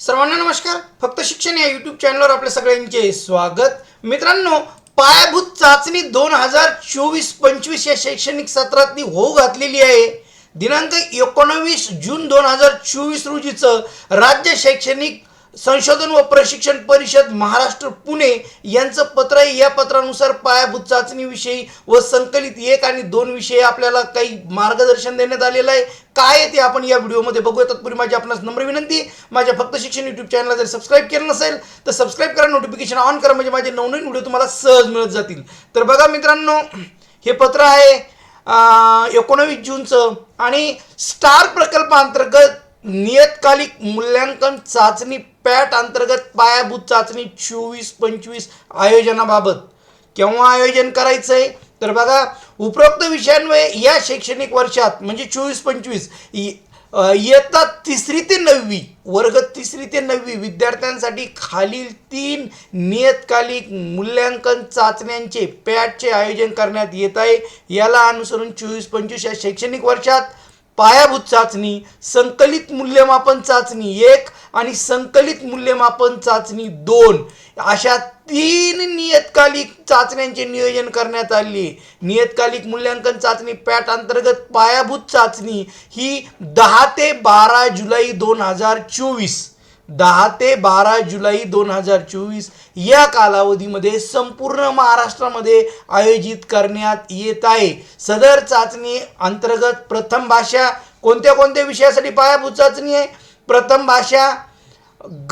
सर्वांना नमस्कार. फक्त शिक्षण या यूट्यूब चॅनलवर आपल्या सगळ्यांचे स्वागत. मित्रांनो पायाभूत चाचणी दोन हजार चोवीस पंचवीस या शैक्षणिक सत्रातली होऊ घातलेली आहे. दिनांक एकोणवीस जून दोन हजार चोवीस रोजीचं राज्य शैक्षणिक संशोधन व प्रशिक्षण परिषद महाराष्ट्र पुणे यांचं पत्र आहे या पत्रानुसार पायाभूत चाचणीविषयी व संकलित एक आणि दोन विषयी आपल्याला काही मार्गदर्शन देण्यात आलेलं आहे. काय आहे ते आपण या व्हिडिओमध्ये बघूया. तत्पूर्वी माझी आपणास नम्र विनंती माझ्या फक्त शिक्षण यूट्यूब चॅनलला जर सबस्क्राईब केलं नसेल तर सबस्क्राईब करा नोटिफिकेशन ऑन करा म्हणजे माझे नवनवीन व्हिडिओ तुम्हाला सहज मिळत जातील. तर बघा मित्रांनो हे पत्र आहे एकोणावीस जूनचं आणि स्टार प्रकल्पांतर्गत नियतकालिक मूल्यांकन चाचणी पॅट अंतर्गत पायाभूत चाचणी चोवीस पंचवीस आयोजनाबाबत केव्हा आयोजन करायचं आहे तर बघा उपरोक्त विषयांमुळे या शैक्षणिक वर्षात म्हणजे चोवीस पंचवीस इयत्ता तिसरी ते नववी वर्ग तिसरी ते नववी विद्यार्थ्यांसाठी खालील तीन नियतकालिक मूल्यांकन चाचण्यांचे पॅटचे आयोजन करण्यात येत आहे. याला अनुसरून चोवीस पंचवीस या शैक्षणिक वर्षात पायाभूत चाचणी संकलित मूल्यमापन चाचणी एक आणि संकलित मूल्यमापन चाचणी दोन. अशा तीन नियतकालिक चाचण्यांचे नियोजन करण्यात आले. नियतकालिक मूल्यांकन चाचणी पॅट अंतर्गत पायाभूत चाचणी ही दहा ते बारा जुलै दोन हजार चोवीस. दहा ते बारा जुलै दोन हजार चोवीस या कालावधीमध्ये संपूर्ण महाराष्ट्रामध्ये आयोजित करण्यात येत आहे. सदर चाचणी अंतर्गत प्रथम भाषा कोणत्या कोणत्या विषयासाठी पायाभूत चाचणी आहे? प्रथम भाषा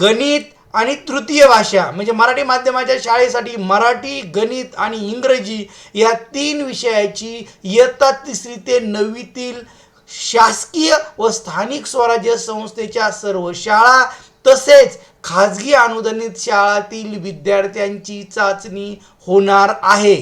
गणित आणि तृतीय भाषा म्हणजे मराठी माध्यमाच्या शाळेसाठी मराठी गणित आणि इंग्रजी या तीन विषयाची इयत्ता तिसरी ते नववीतील शासकीय व स्थानिक स्वराज्य संस्थेच्या सर्व शाळा तसेच खाजगी अनुदानित शाळातील विद्यार्थ्यांची चाचणी होणार आहे.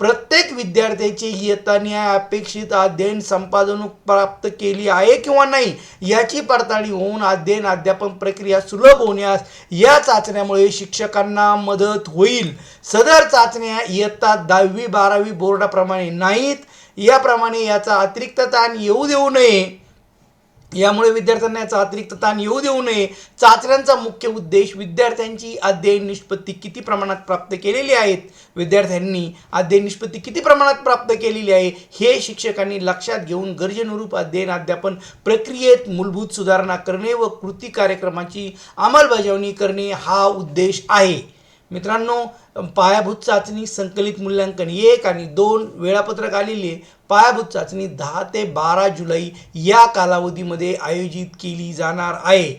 प्रत्येक विद्यार्थ्याची येताना अपेक्षित अध्ययन संपादन प्राप्त केली आहे किंवा नाही याची पडताळणी होऊन अध्ययन अध्यापन प्रक्रिया सुलभ होण्यास या चाचण्यामुळे शिक्षकांना मदत होईल. सदर चाचण्या इयत्ता दहावी बारावी बोर्डाप्रमाणे नाहीत. याप्रमाणे याचा अतिरिक्त ताण येऊ देऊ नये. यामुळे विद्यार्थ्यांना याचा अतिरिक्त ताण येऊ देऊ नये. चाचण्यांचा मुख्य उद्देश विद्यार्थ्यांची अध्ययन निष्पत्ती किती प्रमाणात प्राप्त केलेली आहेत? विद्यार्थ्यांनी अध्ययन निष्पत्ती किती प्रमाणात प्राप्त केलेली आहे? हे शिक्षकांनी लक्षात घेऊन गरजेनुरूप अध्ययन अध्यापन प्रक्रियेत मूलभूत सुधारणा करणे व कृती कार्यक्रमाची अंमलबजावणी करणे हा उद्देश आहे. मित्रांनो पायाभूत चाचणी संकलित मूल्यांकन एक आणि दोन वेळापत्रक आलेली आहे. पायाभूत चाचणी दहा ते बारा जुलै या कालावधीमध्ये आयोजित केली जाणार आहे.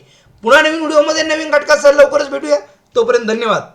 पुन्हा नवीन व्हिडिओमध्ये नवीन घटकासह लवकरच भेटूया. तोपर्यंत धन्यवाद.